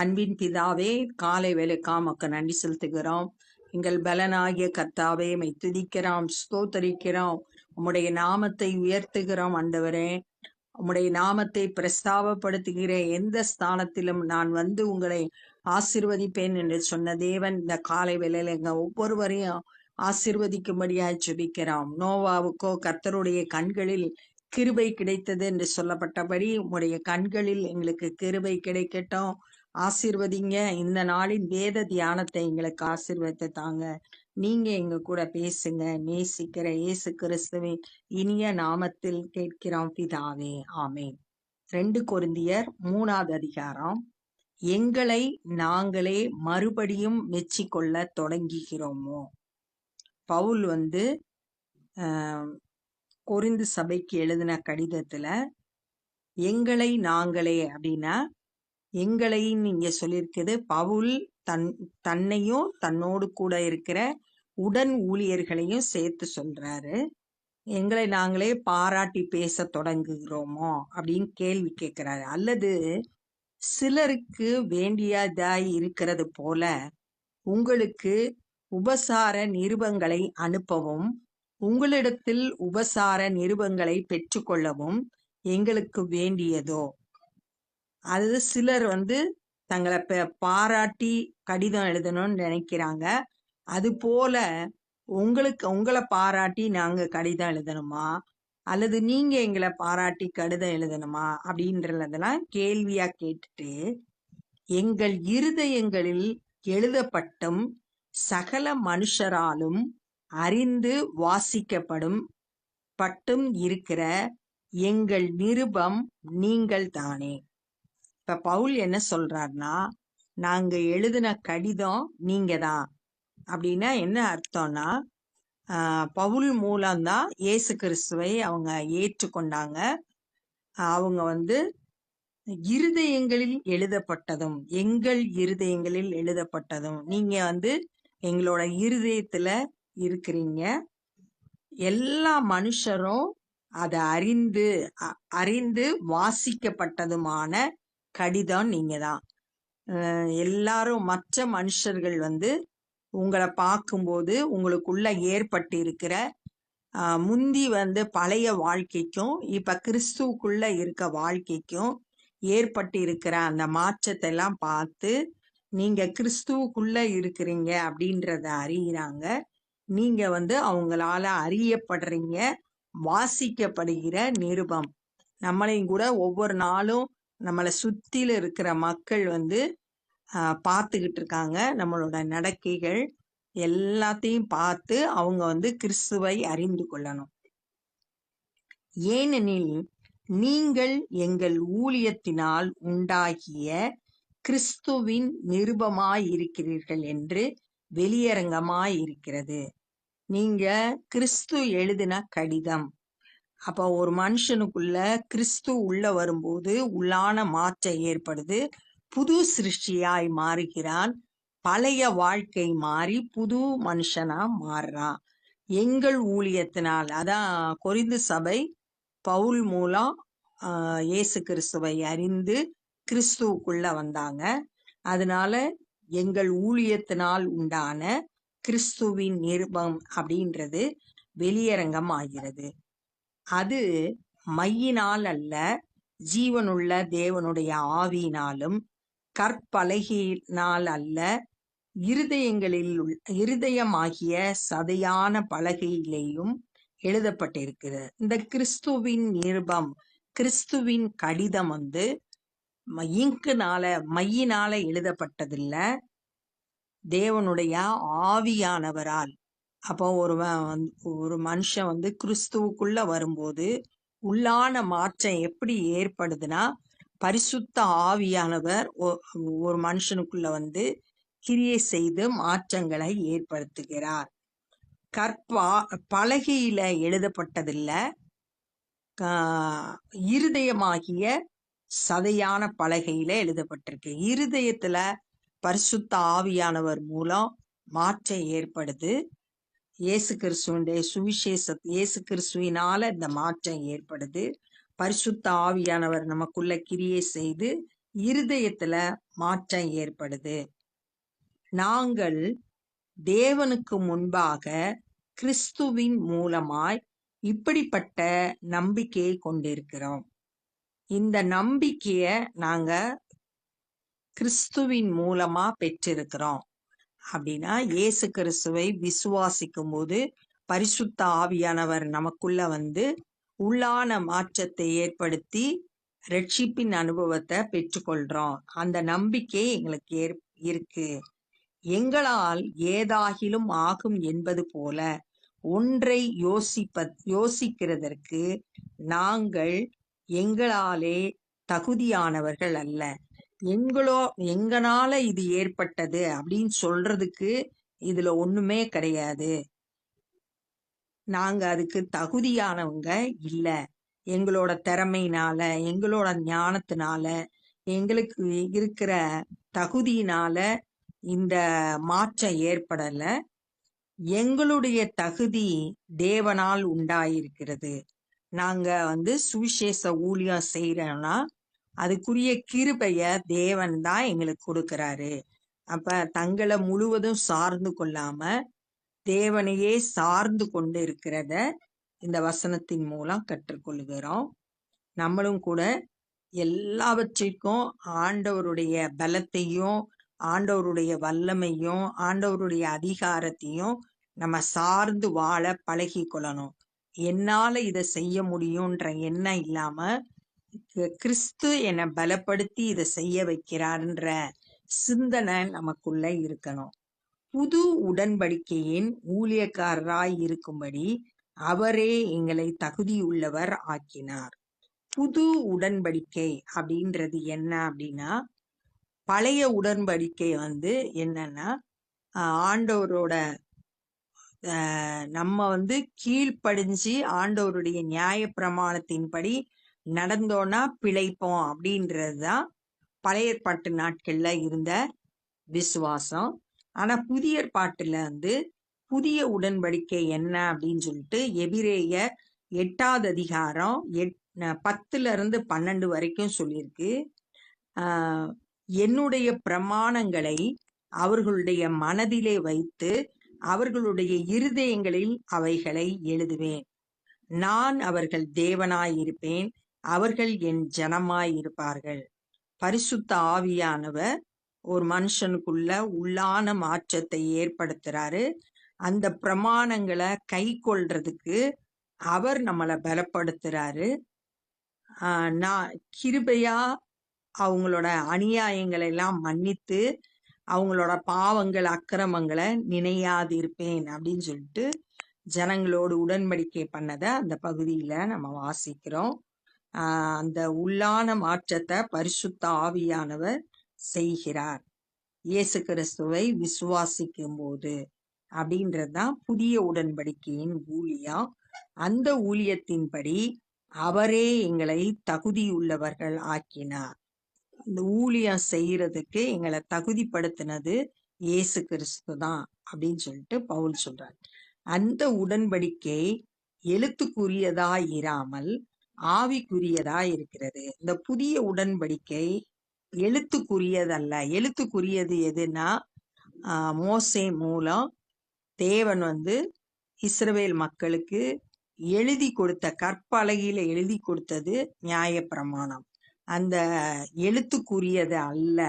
அன்பின் பிதாவே காலை வேலைக்காக மக்க நன்றி செலுத்துகிறோம். எங்கள் பலனாகிய கர்த்தாவே மை துதிக்கிறோம் ஸ்தோத்தரிக்கிறோம். உம்முடைய நாமத்தை உயர்த்துகிறோம் அண்டவரே உம்முடைய நாமத்தை பிரஸ்தாபப்படுத்துகிற எந்த ஸ்தானத்திலும் நான் வந்து உங்களை ஆசிர்வதிப்பேன் என்று சொன்ன தேவன் இந்த காலை வேளையில எங்க ஒவ்வொருவரையும் ஆசிர்வதிக்கும்படியாய் ஜெபிக்கிறோம். நோவாவுக்கோ கர்த்தருடைய கண்களில் கிருபை கிடைத்தது என்று சொல்லப்பட்டபடி உம்முடைய கண்களில் எங்களுக்கு கிருபை கிடைக்கட்டும். ஆசீர்வதிங்க. இந்த நாளின் வேத தியானத்தை எங்களுக்கு ஆசீர்வத்தை தாங்க. நீங்க எங்க கூட பேசுங்க. நேசிக்கிற இயேசு கிறிஸ்துவின் இனிய நாமத்தில் கேட்கிறோம் பிதாவே. ஆமேன். ரெண்டு கொருந்தியர் மூணாவது அதிகாரம். எங்களை நாங்களே மறுபடியும் மெச்சிக்கொள்ள தொடங்குகிறோமோ? பவுல் வந்து கொரிந்து சபைக்கு எழுதின கடிதத்துல எங்களை நாங்களே அப்படின்னா எங்களைன்னு இங்கே சொல்லியிருக்குது பவுல் தன் தன்னையும் தன்னோடு கூட இருக்கிற உடன் ஊழியர்களையும் சேர்த்து சொல்றாரு. எங்களை நாங்களே பாராட்டி பேச தொடங்குகிறோமோ அப்படின்னு கேள்வி கேட்கிறாரு. அல்லது சிலருக்கு வேண்டியதாய் இருக்கிறது போல உங்களுக்கு உபசார நிருபங்களை அனுப்பவும் உங்களிடத்தில் உபசார நிருபங்களை பெற்றுக்கொள்ளவும் எங்களுக்கு வேண்டியதோ? அது சிலர் வந்து தங்களை பாராட்டி கடிதம் எழுதணும்னு நினைக்கிறாங்க. அது போல உங்களுக்கு உங்களை பாராட்டி நாங்கள் கடிதம் எழுதணுமா? அல்லது நீங்க எங்களை பாராட்டி கடிதம் எழுதணுமா? அப்படின்றதெல்லாம் கேள்வியா கேட்டுட்டு எங்கள் இருதயங்களில் எழுதப்பட்டும் சகல மனுஷராலும் அறிந்து வாசிக்கப்படும் பட்டும் இருக்கிற எங்கள் நிருபம் நீங்கள் தானே. இப்ப பவுல் என்ன சொல்றாருன்னா நாங்க எழுதின கடிதம் நீங்க தான் அப்படின்னா என்ன அர்த்தம்னா பவுல் மூலம்தான் இயேசு கிறிஸ்துவை அவங்க ஏற்றுக்கொண்டாங்க. அவங்க வந்து இருதயங்களில் எழுதப்பட்டதும் எங்கள் இருதயங்களில் எழுதப்பட்டதும் நீங்க வந்து எங்களோட இருதயத்துல இருக்கிறீங்க. எல்லா மனுஷரும் அதை அறிந்து அ- அறிந்து வாசிக்கப்பட்டதுமான கடிதம் நீங்க தான். எல்லாரும் மற்ற மனுஷர்கள் வந்து உங்களை பார்க்கும்போது உங்களுக்குள்ள ஏற்பட்டு இருக்கிற முந்தி வந்து பழைய வாழ்க்கைக்கும் இப்ப கிறிஸ்துவுக்குள்ள இருக்க வாழ்க்கைக்கும் ஏற்பட்டு இருக்கிற அந்த மாற்றத்தை எல்லாம் பார்த்து நீங்க கிறிஸ்துவுக்குள்ள இருக்கிறீங்க அப்படின்றத அறியிறாங்க. நீங்க வந்து அவங்களால அறியப்படுறீங்க வாசிக்கப்படுகிற நிருபம். நம்மளையும் கூட ஒவ்வொரு நாளும் நம்மளை சுத்தில இருக்கிற மக்கள் வந்து பார்த்துக்கிட்டு இருக்காங்க. நம்மளோட நடக்கைகள் எல்லாத்தையும் பார்த்து அவங்க வந்து கிறிஸ்துவை அறிந்து கொள்ளணும். ஏனெனில் நீங்கள் எங்கள் ஊழியத்தினால் உண்டாகிய கிறிஸ்துவின் நிருபமாயிருக்கிறீர்கள் என்று வெளியரங்கமாய் இருக்கிறது நீங்க கிறிஸ்து எழுதின கடிதம். அப்போ ஒரு மனுஷனுக்குள்ள கிறிஸ்து உள்ள வரும்போது உள்ளான மாற்றம் ஏற்படுது. புது சிருஷ்டியாய் மாறுகிறான். பழைய வாழ்க்கை மாறி புது மனுஷனா மாறுறான். எங்கள் ஊழியத்தினால் அதான் கொரிந்து சபை பவுல் மூலம் ஆஹ், இயேசு கிறிஸ்துவை அறிந்து கிறிஸ்துவுக்குள்ள வந்தாங்க. அதனால எங்கள் ஊழியத்தினால் உண்டான கிறிஸ்துவின் நிருபம் அப்படின்றது வெளியரங்கம் ஆகிறது. அது மையினால் அல்ல ஜீவனுள்ள தேவனுடைய ஆவியினாலும் கற்பலகையினால் அல்ல இருதயங்களில் உள்- இருதயமாகிய சதையான பலகையிலேயும் எழுதப்பட்டிருக்கிறது. இந்த கிறிஸ்துவின் நிருபம் கிறிஸ்துவின் கடிதம் வந்து ம- இங்குனால மையினால எழுதப்பட்டதில்ல தேவனுடைய ஆவியானவரால். அப்போ ஒருவன் வந்து ஒரு மனுஷன் வந்து கிறிஸ்துவுக்குள்ள வரும்போது உள்ளான மாற்றம் எப்படி ஏற்படுதுன்னா பரிசுத்த ஆவியானவர் ஒ- ஒரு மனுஷனுக்குள்ள வந்து கிரியை செய்து மாற்றங்களை ஏற்படுத்துகிறார். கற்பா பலகையில எழுதப்பட்டதில்ல. இருதயமாகிய சதையான பலகையில எழுதப்பட்டிருக்கு. இருதயத்துல பரிசுத்த ஆவியானவர் மூலம் மாற்றம் ஏற்படுது. இயேசு கிறிஸ்துவனுடைய சுவிசேஷ இயேசு கிறிஸ்துவினால இந்த மாற்றம் ஏற்படுது. பரிசுத்த ஆவியானவர் நமக்குள்ள கிரியை செய்து இருதயத்துல மாற்றம் ஏற்படுது. நாங்கள் தேவனுக்கு முன்பாக கிறிஸ்துவின் மூலமாய் இப்படிப்பட்ட நம்பிக்கையை கொண்டிருக்கிறோம். இந்த நம்பிக்கைய நாங்க கிறிஸ்துவின் மூலமா பெற்றிருக்கிறோம். அப்படின்னா இயேசு கிறிஸ்துவை விசுவாசிக்கும் போது பரிசுத்த ஆவியானவர் நமக்குள்ள வந்து உள்ளான மாற்றத்தை ஏற்படுத்தி ரட்சிப்பின் அனுபவத்தை பெற்றுக்கொள்றோம். அந்த நம்பிக்கை எங்களுக்கு ஏற் இருக்கு. எங்களால் ஏதாகிலும் ஆகும் என்பது போல ஒன்றை யோசிப்ப யோசிக்கிறதற்கு நாங்கள் எங்களாலே தகுதியானவர்கள் அல்ல. எங்களோ எங்கனால இது ஏற்பட்டது அப்படின்னு சொல்றதுக்கு இதுல ஒண்ணுமே கிடையாது. நாங்க அதுக்கு தகுதியானவங்க இல்ல. எங்களோட திறமையினால எங்களோட ஞானத்தினால எங்களுக்கு இருக்கிற தகுதியினால இந்த மாற்றம் ஏற்படல. எங்களுடைய தகுதி தேவனால் உண்டாயிருக்கிறது. நாங்க வந்து சுவிசேஷ ஊழியம் செய்யறோம்னா அதுக்குரிய கிருபைய தேவன் தான் எங்களுக்கு கொடுக்கறாரு. அப்ப தங்களை முழுவதும் சார்ந்து கொள்ளாம தேவனையே சார்ந்து கொண்டு இருக்கிறத இந்த வசனத்தின் மூலம் கற்றுக்கொள்கிறோம். நம்மளும் கூட எல்லாவற்றிற்கும் ஆண்டவருடைய பலத்தையும் ஆண்டவருடைய வல்லமையும் ஆண்டவருடைய அதிகாரத்தையும் நம்ம சார்ந்து வாழ பழகி கொள்ளணும் என்னால இதை செய்ய முடியும்ன்ற எண்ணம் இல்லாம கிறிஸ்து என்னை பலப்படுத்தி இதை செய்ய வைக்கிறார்ன்ற சிந்தனை நமக்குள்ள இருக்கணும். புது உடன்படிக்கையின் ஊழியக்காரராய் இருக்கும்படி அவரே எங்களை தகுதியுள்ளவர் ஆக்கினார். புது உடன்படிக்கை அப்படின்றது என்ன அப்படின்னா பழைய உடன்படிக்கை வந்து என்னன்னா ஆண்டவரோட நம்ம வந்து கீழ்ப்படிஞ்சு ஆண்டவருடைய நியாய பிரமாணத்தின்படி நடந்தோன்னா பிழைப்போம் அப்படின்றது தான் பழைய பாட்டு நாட்கள்ல இருந்த விசுவாசம். ஆனா புதிய பாட்டுல வந்து புதிய உடன்படிக்கை என்ன அப்படின்னு சொல்லிட்டு எபிரேய எட்டாவது அதிகாரம் எட் பத்துல இருந்து பன்னெண்டு வரைக்கும் சொல்லியிருக்கு. என்னுடைய பிரமாணங்களை அவர்களுடைய மனதிலே வைத்து அவர்களுடைய இருதயங்களில் அவைகளை எழுதுவேன். நான் அவர்கள் தேவனாயிருப்பேன். அவர்கள் என் ஜனமாயிருப்பார்கள் பரிசுத்த ஆவியானவர் ஒரு மனுஷனுக்குள்ள உள்ளான மாற்றத்தை ஏற்படுத்துறாரு. அந்த பிரமாணங்களை கை கொள்றதுக்கு அவர் நம்மளை பலப்படுத்துறாரு. ஆஹ் நான் கிருபையா அவங்களோட அநியாயங்களை எல்லாம் மன்னித்து அவங்களோட பாவங்கள் அக்கிரமங்களை நினையாதிருப்பேன் அப்படின்னு சொல்லிட்டு ஜனங்களோடு உடன்படிக்கை பண்ணதை அந்த பகுதியில நம்ம வாசிக்கிறோம். அந்த உள்ளான மாற்றத்தை பரிசுத்த ஆவியானவர் செய்கிறார். இயேசு கிறிஸ்துவை விசுவாசிக்கும் போது அப்படின்றதுதான் புதிய உடன்படிக்கையின் ஊழியம் அந்த ஊழியத்தின்படி அவரே எங்களை தகுதியுள்ளவர்கள் ஆக்கினார். இந்த ஊழியம் செய்யறதுக்கு எங்களை தகுதிப்படுத்தினது இயேசு கிறிஸ்து தான் அப்படின்னு சொல்லிட்டு பவுல் சொல்றார். அந்த உடன்படிக்கை எழுத்துக்குரியதா இராமல் ஆவிக்குரியதா இருக்கிறது இந்த புதிய உடன்படிக்கை எழுத்துக்குரியதல்ல. எழுத்துக்குரியது எதுனா ஆஹ் மோசே மூலம் தேவன் வந்து இஸ்ரவேல் மக்களுக்கு எழுதி கொடுத்த கற்பலகையில எழுதி கொடுத்தது நியாயப்பிரமாணம். அந்த எழுத்துக்குரியது அல்ல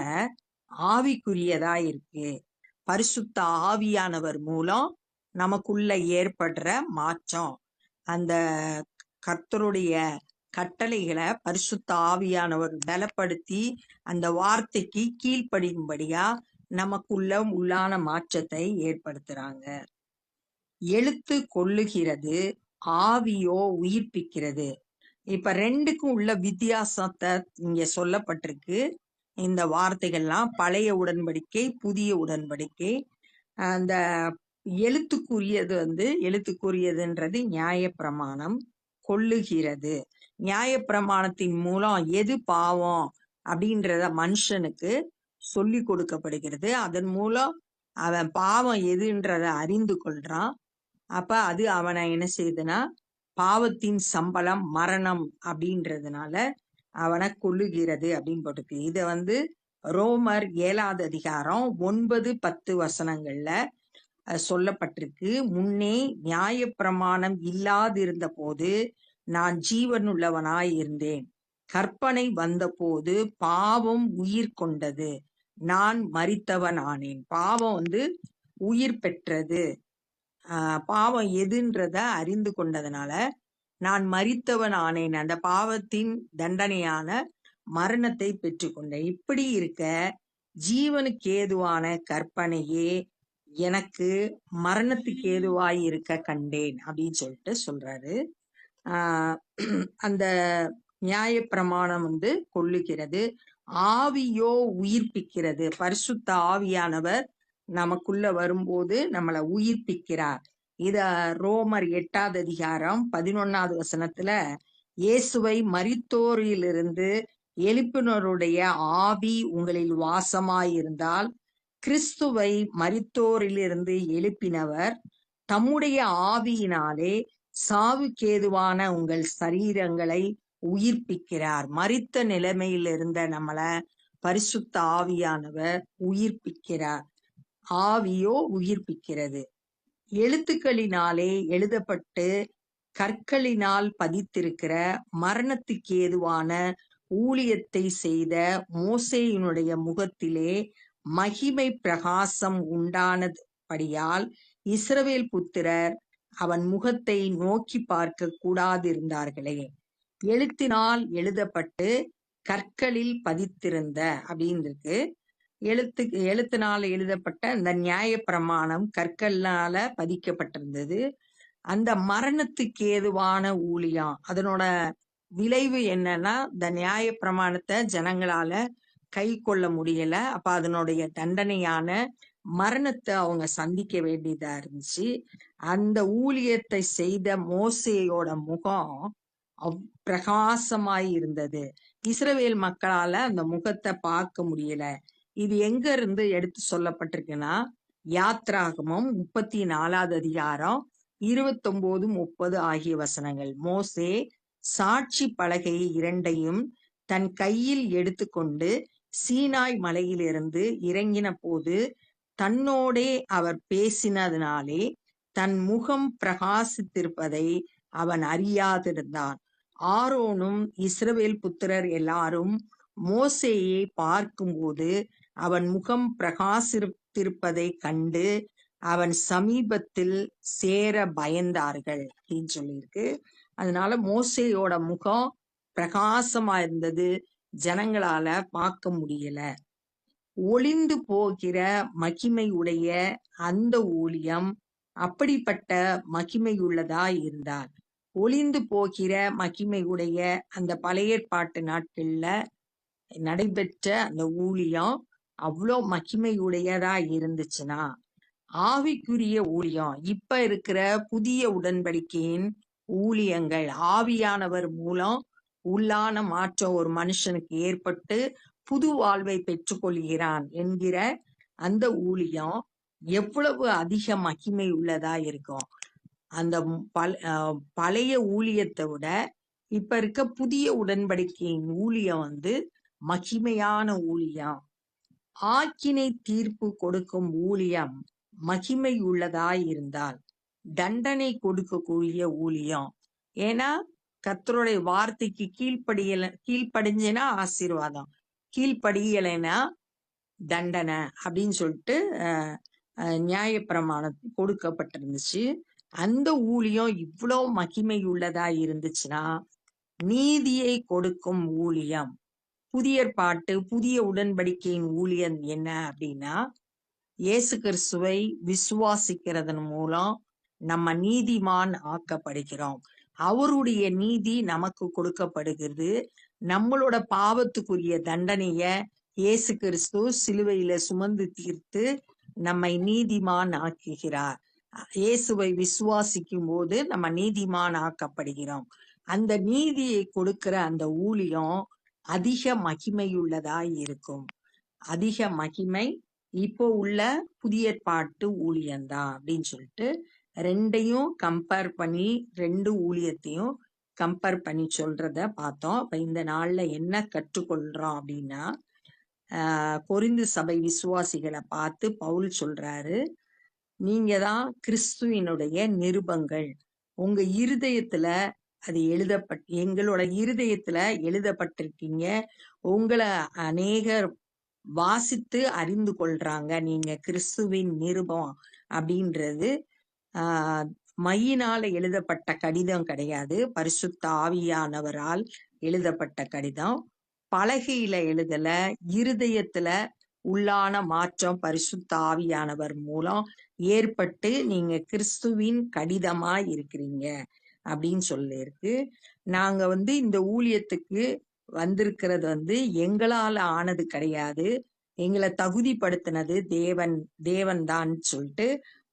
ஆவிக்குரியதா இருக்கு பரிசுத்த ஆவியானவர் மூலம் நமக்குள்ள ஏற்படுற மாற்றம். அந்த கர்த்தருடைய கட்டளைகளை பரிசுத்த ஆவியானவர் பலப்படுத்தி அந்த வார்த்தைக்கு கீழ்ப்படியும்படியா நமக்குள்ள உள்ளான மாற்றத்தை ஏற்படுத்துறாங்க. எழுத்து கொள்ளுகிறது ஆவியோ உயிர்ப்பிக்கிறது. இப்ப ரெண்டுக்கும் உள்ள வித்தியாசத்தை இங்க சொல்லப்பட்டிருக்கு. இந்த வார்த்தைகள்லாம் பழைய உடன்படிக்கை புதிய உடன்படிக்கை. அந்த எழுத்துக்குரியது வந்து எழுத்துக்குரியதுன்றது நியாயப்பிரமாணம். கொள்ளுகிறது நியாயப்பிரமாணத்தின் மூலம் எது பாவம் அப்படின்றத மனுஷனுக்கு சொல்லி கொடுக்கப்படுகிறது. அதன் மூலம் அவன் பாவம் எதுன்றத அறிந்து கொள்றான். அப்ப அது அவனை என்ன செய்யுதுன்னா பாவத்தின் சம்பளம் மரணம் அப்படின்றதுனால அவனை கொள்ளுகிறது அப்படின்னு போட்டுக்கு இதை வந்து ரோமர் ஏழாவது அதிகாரம் ஒன்பது பத்து வசனங்கள்ல சொல்லப்பட்டிருக்கு. முன்னே நியாயப்பிரமாணம் இல்லாதிருந்த போது நான் ஜீவனுள்ளவனாய் இருந்தேன். கற்பனை வந்தபோது பாவம் உயிர் கொண்டது. நான் மறித்தவன் ஆனேன் பாவம் வந்து உயிர் பெற்றது. பாவம் எதுன்றத அறிந்து கொண்டதுனால நான் மறித்தவன் ஆனேன் அந்த பாவத்தின் தண்டனையான மரணத்தை பெற்றுக்கொண்டேன். இப்படி இருக்க ஜீவனுக்கு ஏதுவான கற்பனையே எனக்கு மரணத்துக்கு ஏதுவாய் இருக்க கண்டேன் அப்படின்னு சொல்லிட்டு சொல்றாரு. ஆஹ் அந்த நியாயப்பிரமாணம் வந்து கொள்ளுகிறது. ஆவியோ உயிர்ப்பிக்கிறது. பரிசுத்த ஆவியானவர் நமக்குள்ள வரும்போது நம்மளை உயிர்ப்பிக்கிறார். இத ரோமர் எட்டாவது அதிகாரம் பதினொன்னாவது வசனத்துல இயேசுவை மரித்தோரிலிருந்து எழுப்பினருடைய ஆவி உங்களில் வாசமாயிருந்தால் கிறிஸ்துவை மரித்தோரிலிருந்து எழுப்பினவர் தம்முடைய ஆவியினாலே சாவுக்கேதுவான உங்கள் சரீரங்களை உயிர்ப்பிக்கிறார். மறித்த நிலைமையில் இருந்த நம்மள பரிசுத்த ஆவியானவர் உயிர்ப்பிக்கிறார். ஆவியோ உயிர்ப்பிக்கிறது. எழுத்துக்களினாலே எழுதப்பட்டு கற்களினால் பதித்திருக்கிற மரணத்துக்கு ஏதுவான ஊழியத்தை செய்த மோசேயினுடைய முகத்திலே மகிமை பிரகாசம் உண்டானபடியால் இஸ்ரவேல் புத்திரர் அவன் முகத்தை நோக்கி பார்க்க கூடாதிருந்தார்களே. எழுத்தினால் எழுதப்பட்டு கற்களில் பதித்திருந்த அப்படின்னு எழுத்து எழுத்தினால் எழுதப்பட்ட அந்த நியாயப்பிரமாணம் கற்களால பதிக்கப்பட்டிருந்தது. அந்த மரணத்துக்கு ஏதுவான ஊழியம் அதனோட விளைவு என்னன்னா இந்த நியாய பிரமாணத்தை ஜனங்களால கை கொள்ள முடியல. அப்ப அதனுடைய தண்டனையான மரணத்தை அவங்க சந்திக்க வேண்டியதா இருந்துச்சு. அந்த ஊழியத்தை செய்த மோசையோட முகம் பிரகாசமாய் இருந்தது. இஸ்ரவேல் மக்களால அந்த முகத்தை பார்க்க முடியல. இது எங்க இருந்து எடுத்து சொல்லப்பட்டிருக்குன்னா யாத்ராகமம் முப்பத்தி நாலாவது அதிகாரம் இருபத்தொன்பது முப்பது ஆகிய வசனங்கள். மோசே சாட்சி பலகை இரண்டையும் தன் கையில் எடுத்துக்கொண்டு சீனாய் மலையிலிருந்து இறங்கின போது தன்னோடே அவர் பேசினதினாலே தன் முகம் பிரகாசித்திருப்பதை அவன் அறியாதிருந்தான். ஆரோனும் இஸ்ரவேல் புத்திரர் எல்லாரும் மோசேயை பார்க்கும்போது அவன் முகம் பிரகாசித்திருப்பதை கண்டு அவன் சமீபத்தில் சேர பயந்தார்கள் அப்படின்னு சொல்லியிருக்கு. அதனால மோசேயோட முகம் பிரகாசமா இருந்தது ஜனங்களால பார்க்க முடியல. ஒளிந்து போகிற மகிமை உடைய அந்த ஊழியம் அப்படிப்பட்ட மகிமையுள்ளதா இருந்தார் ஒளிந்து போகிற மகிமை உடைய அந்த பழைய நாட்கள்ல நடைபெற்ற அந்த ஊழியம் அவ்வளோ மகிமையுடையதா இருந்துச்சுன்னா ஆவிக்குரிய ஊழியம் இப்ப இருக்கிற புதிய உடன்படிக்கையின் ஊழியங்கள் ஆவியானவர் மூலம் உள்ளான மாற்றம் ஒரு மனுஷனுக்கு ஏற்பட்டு புது வாழ்வை பெற்றுக்கொள்கிறான் என்கிற அந்த ஊழியம் எவ்வளவு அதிக மகிமை உள்ளதா இருக்கும். அந்த பல பழைய ஊழியத்தை விட இப்ப இருக்க புதிய உடன்படிக்கையின் ஊழியம் வந்து மகிமையான ஊழியம். ஆக்கினை தீர்ப்பு கொடுக்கும் ஊழியம் மகிமை உள்ளதாய் இருந்தால் தண்டனை கொடுக்கக்கூடிய ஊழியம். ஏன்னா கத்தருடைய வார்த்தைக்கு கீழ்ப்படியல கீழ்ப்படிஞ்சேன்னா ஆசீர்வாதம். கீழ்ப்படியலைன்னா தண்டனை அப்படின்னு சொல்லிட்டு அஹ், நியாயப்பிரமாணம் கொடுக்கப்பட்டிருந்துச்சு. அந்த ஊழியம் இவ்வளோ மகிமை உள்ளதா இருந்துச்சுன்னா நீதியை கொடுக்கும் ஊழியம். புதிய பாட்டு புதிய உடன்படிக்கையின் ஊழியம் என்ன அப்படின்னா இயேசு கிறிஸ்துவை விசுவாசிக்கிறதன் மூலம் நம்ம நீதிமான் ஆக்கப்படுகிறோம். அவருடைய நீதி நமக்கு கொடுக்கப்படுகிறது. நம்மளோட பாவத்துக்குரிய தண்டனைய இயேசு கிறிஸ்து சிலுவையில சுமந்து தீர்த்து நம்மை நீதிமான் ஆக்குகிறார். இயேசுவை விசுவாசிக்கும் போது நம்ம நீதிமான் ஆக்கப்படுகிறோம். அந்த நீதியை கொடுக்கிற அந்த ஊழியம் அதிக மகிமையுள்ளதாய் இருக்கும். அதிக மகிமை இப்போ உள்ள புதிய பாட்டு ஊழியம்தான் அப்படின்னு சொல்லிட்டு ரெண்டையும் கம்பேர் பண்ணி ரெண்டு ஊழியத்தையும் கம்பேர் பண்ணி சொல்றத பார்த்தோம். அப்ப இந்த நாள்ல என்ன கற்றுக்கொள்றோம் அப்படின்னா பொரிந்து கொரிந்து சபை விசுவாசிகளை பார்த்து பவுல் சொல்றாரு நீங்க தான் கிறிஸ்துவினுடைய நிருபங்கள். உங்க இருதயத்துல அது எழுதப்பட் எங்களோட இருதயத்துல எழுதப்பட்டிருக்கீங்க. உங்களை அநேகர் வாசித்து அறிந்து கொள்றாங்க. நீங்க கிறிஸ்துவின் நிருபம் அப்படின்றது மையினால எழுதப்பட்ட கடிதம் கிடையாது. பரிசுத்த ஆவியானவரால் எழுதப்பட்ட கடிதம். பலகையில எழுதல இருதயத்துல உள்ளான மாற்றம் பரிசுத்த ஆவியானவர் மூலம் ஏற்பட்டு நீங்க கிறிஸ்துவின் கடிதமா இருக்கிறீங்க அப்படின்னு சொல்லியிருக்கு. நாங்க வந்து இந்த ஊழியத்துக்கு வந்திருக்கிறது வந்து எங்களால ஆனது கிடையாது. எங்களை தகுதிப்படுத்தினது தேவன் தேவன் தான் சொல்லிட்டு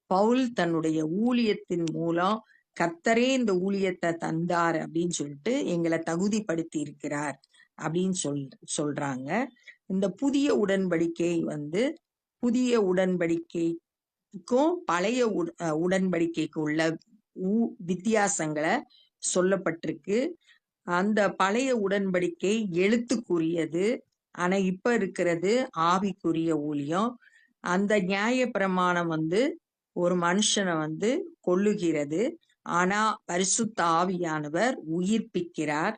பவுல் தன்னுடைய ஊழியத்தின் மூலம் கர்த்தரே இந்த ஊழியத்தை தந்தார் அப்படின்னு சொல்லிட்டு எங்களை தகுதிப்படுத்தி இருக்கிறார் அப்படின்னு சொல் சொல்றாங்க. இந்த புதிய உடன்படிக்கை வந்து புதிய உடன்படிக்கைக்கும் பழைய உடன்படிக்கைக்கு உள்ள ஊ- வித்தியாசங்களை சொல்லப்பட்டிருக்கு. அந்த பழைய உடன்படிக்கை எழுத்துக்குரியது. ஆனா இப்ப இருக்கிறது ஆவிக்குரிய ஊழியம். அந்த நியாய பிரமாணம் வந்து ஒரு மனுஷனை வந்து கொள்ளுகிறது ஆனா பரிசுத்த ஆவியானவர் உயிர்ப்பிக்கிறார்.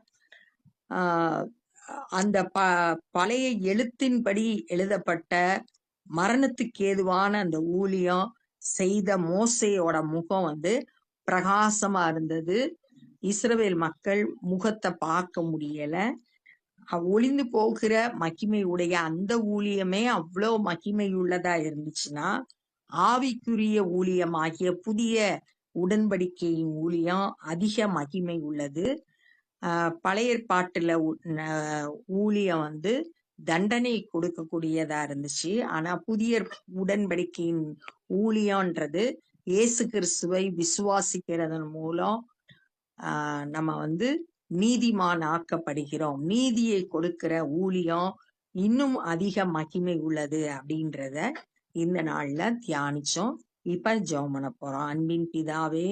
ஆஹ் அந்த ப பழைய எழுத்தின்படி எழுதப்பட்ட மரணத்துக்கு ஏதுவான அந்த ஊழியம் செய்த மோசையோட முகம் வந்து பிரகாசமா இருந்தது. இஸ்ரவேல் மக்கள் முகத்தை பார்க்க முடியல. ஒளிந்து போகிற மகிமை உடைய அந்த ஊழியமே அவ்வளோ மகிமையுள்ளதா இருந்துச்சுன்னா ஆவிக்குரிய ஊழியமாகிய புதிய உடன்படிக்கையின் ஊழியம் அதிக மகிமை உள்ளது. ஆஹ் பழைய பாட்டுல ஊழியம் வந்து தண்டனை கொடுக்கக்கூடியதா இருந்துச்சு. ஆனா புதிய உடன்படிக்கையின் ஊழியம்ன்றது இயேசு கிறிஸ்துவை விசுவாசிக்கிறதன் மூலம் ஆஹ் நம்ம வந்து நீதிமான் ஆக்கப்படுகிறோம். நீதியை கொடுக்கிற ஊழியம் இன்னும் அதிக மகிமை உள்ளது அப்படின்றத இந்த நாள்ல தியானிச்சோம். இப்ப ஜெபம் பண்ண போறோம். அன்பின் பிதாவே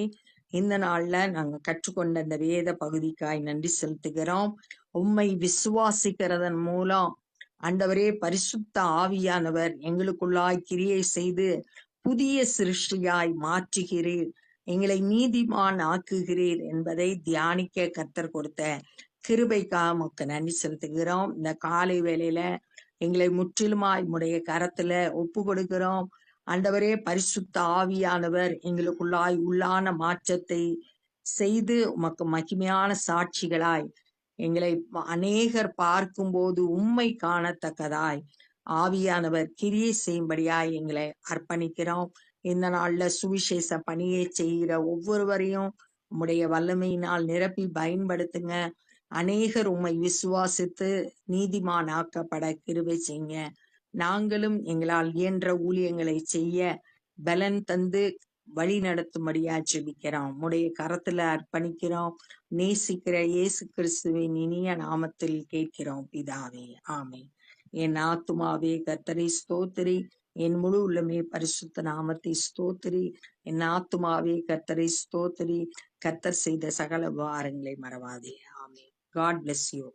இந்த நாள்ல நாங்க கற்றுக்கொண்ட இந்த வேத பகுதிக்காய் நன்றி செலுத்துகிறோம். உம்மை விசுவாசிக்கிறதன் மூலம் அண்டவரே பரிசுத்த ஆவியானவர் எங்களுக்குள்ளாய் கிரியை செய்து புதிய சிருஷ்டியாய் மாற்றுகிறீர். எங்களை நீதிமான் ஆக்குகிறீர் என்பதை தியானிக்க கத்தர் கொடுத்த கிருபைக்காக உமக்கு நன்றி செலுத்துகிறோம். இந்த காலை வேளையில எங்களை முற்றிலுமாய் உம்முடைய கரத்துல ஒப்பு கொடுக்கிறோம் ஆண்டவரே பரிசுத்த ஆவியானவர் எங்களுக்குள்ளாய் உள்ளான மாற்றத்தை செய்து உமக்கு மகிமையான சாட்சிகளாய் எங்களை அநேகர் பார்க்கும்போது உண்மை காணத்தக்கதாய். ஆவியானவர் கிரியை செய்யும்படியாய் எங்களை அர்ப்பணிக்கிறோம். இந்த நாள்ல சுவிசேஷ பணியை செய்கிற ஒவ்வொருவரையும் உம்முடைய வல்லமையினால் நிரப்பி பயன்படுத்துங்க. அநேகர் உம்மை விசுவாசித்து நீதிமானாக்கப்பட கிருபை செய்ய நாங்களும் எங்களால் இயன்ற ஊழியங்களை செய்ய பலன் தந்து வழி நடத்தும்படியா ஜெபிக்கிறோம். உடைய கரத்துல அர்ப்பணிக்கிறோம். நேசிக்கிற இயேசு கிறிஸ்துவின் இனிய நாமத்தில் கேட்கிறோம். பிதாவே ஆமை என் ஆத்துமாவே கர்த்தரை ஸ்தோத்திரி. என் முழு உள்ளமே பரிசுத்த நாமத்தை ஸ்தோத்திரி. என் ஆத்துமாவே கர்த்தரை ஸ்தோத்திரி. கர்த்தர் செய்த சகல உபகாரங்களை மறவாதே. ஆமே God bless you.